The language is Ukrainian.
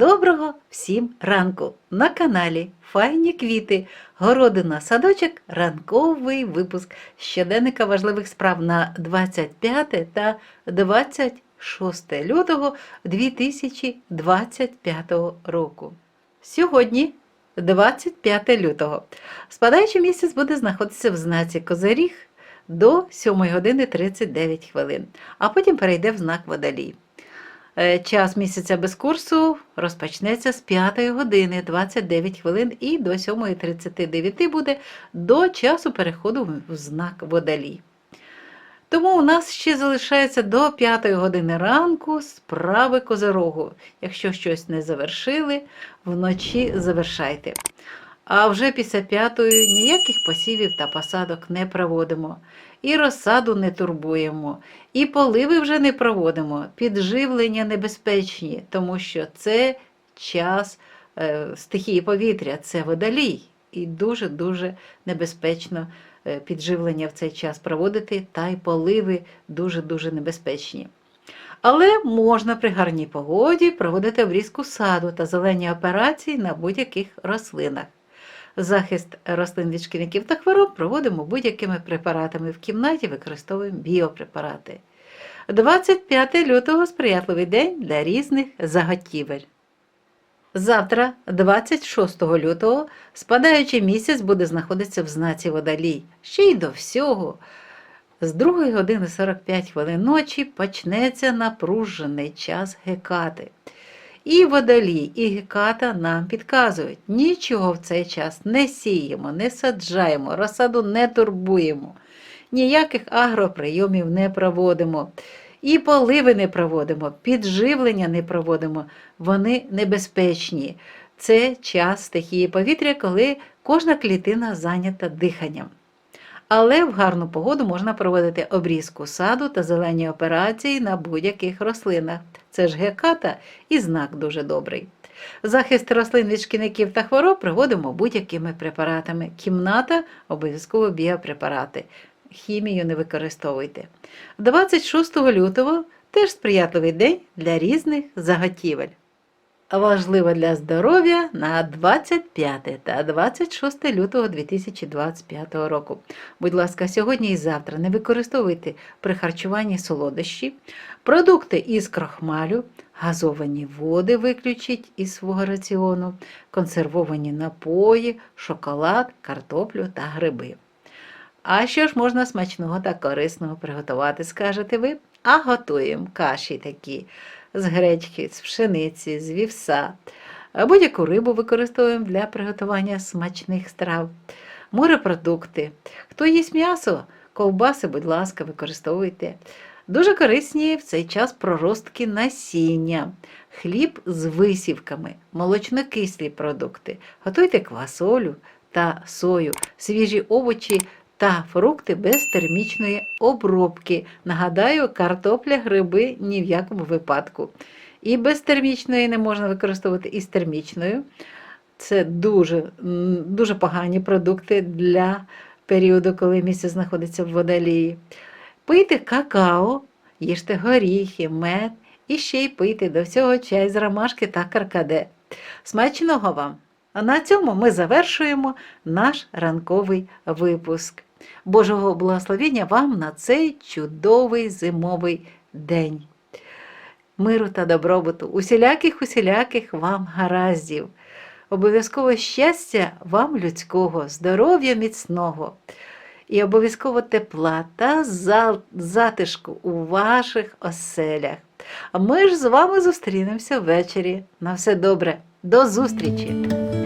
Доброго всім ранку на каналі Файні квіти, городина, садочок, ранковий випуск щоденника важливих справ на 25 та 26 лютого 2025 року. Сьогодні 25 лютого. Спадаючий місяць буде знаходитися в знаці Козиріг до 7 години 39 хвилин, а потім перейде в знак Водолій. Е, Час місяця без курсу розпочнеться з 5 години 29 хвилин і до 7.39 буде до часу переходу в знак Водолій. Тому у нас ще залишається до 5 години ранку справи козирогу. Якщо щось не завершили, вночі завершайте. А вже після п'ятої ніяких посівів та посадок не проводимо. І розсаду не турбуємо, і поливи вже не проводимо. Підживлення небезпечні, тому що це час е, стихії повітря, це водолій. І дуже-дуже небезпечно е, підживлення в цей час проводити, та й поливи дуже-дуже небезпечні. Але можна при гарній погоді проводити обрізку саду та зелені операції на будь-яких рослинах. Захист рослин від шкідників та хвороб проводимо будь-якими препаратами. В кімнаті використовуємо біопрепарати. 25 лютого сприятливий день для різних заготівель. Завтра, 26 лютого, спадаючий місяць буде знаходитися в знаці водолій. Ще й до всього. З 2 години 45 хвилин ночі почнеться напружений час гекати. І водолій, і геката нам підказують, нічого в цей час не сіємо, не саджаємо, розсаду не турбуємо, ніяких агроприйомів не проводимо, і поливи не проводимо, підживлення не проводимо, вони небезпечні. Це час стихії повітря, коли кожна клітина зайнята диханням. Але в гарну погоду можна проводити обрізку саду та зелені операції на будь-яких рослинах. Це ж геката і знак дуже добрий. Захист рослин від шкідників та хвороб проводимо будь-якими препаратами. Кімната обов'язково біопрепарати. Хімію не використовуйте. 26 лютого теж сприятливий день для різних заготівель. Важливо для здоров'я на 25 та 26 лютого 2025 року. Будь ласка, сьогодні і завтра не використовуйте при харчуванні солодощі, продукти із крохмалю, газовані води виключіть із свого раціону, консервовані напої, шоколад, картоплю та гриби. А що ж можна смачного та корисного приготувати, скажете ви? А готуємо каші такі з гречки, з пшениці, з вівса. Будь-яку рибу використовуємо для приготування смачних страв, морепродукти. Хто їсть м'ясо, ковбаси, будь ласка, використовуйте. Дуже корисні в цей час проростки насіння, хліб з висівками, молочнокислі продукти. Готуйте квасолю та сою, свіжі овочі та фрукти без термічної обробки. Нагадаю, картопля, гриби ні в якому випадку. І без термічної не можна використовувати, і з термічною. Це дуже, дуже погані продукти для періоду, коли місце знаходиться в водолії. Пийте какао, їжте горіхи, мед і ще й пийте до всього чай з ромашки та каркаде. Смачного вам! А на цьому ми завершуємо наш ранковий випуск. Божого благословення вам на цей чудовий зимовий день. Миру та добробуту, усіляких усіляких вам гараздів. Обов'язково щастя вам людського, здоров'я міцного і обов'язково тепла та затишку у ваших оселях. А ми ж з вами зустрінемося ввечері. На все добре, до зустрічі!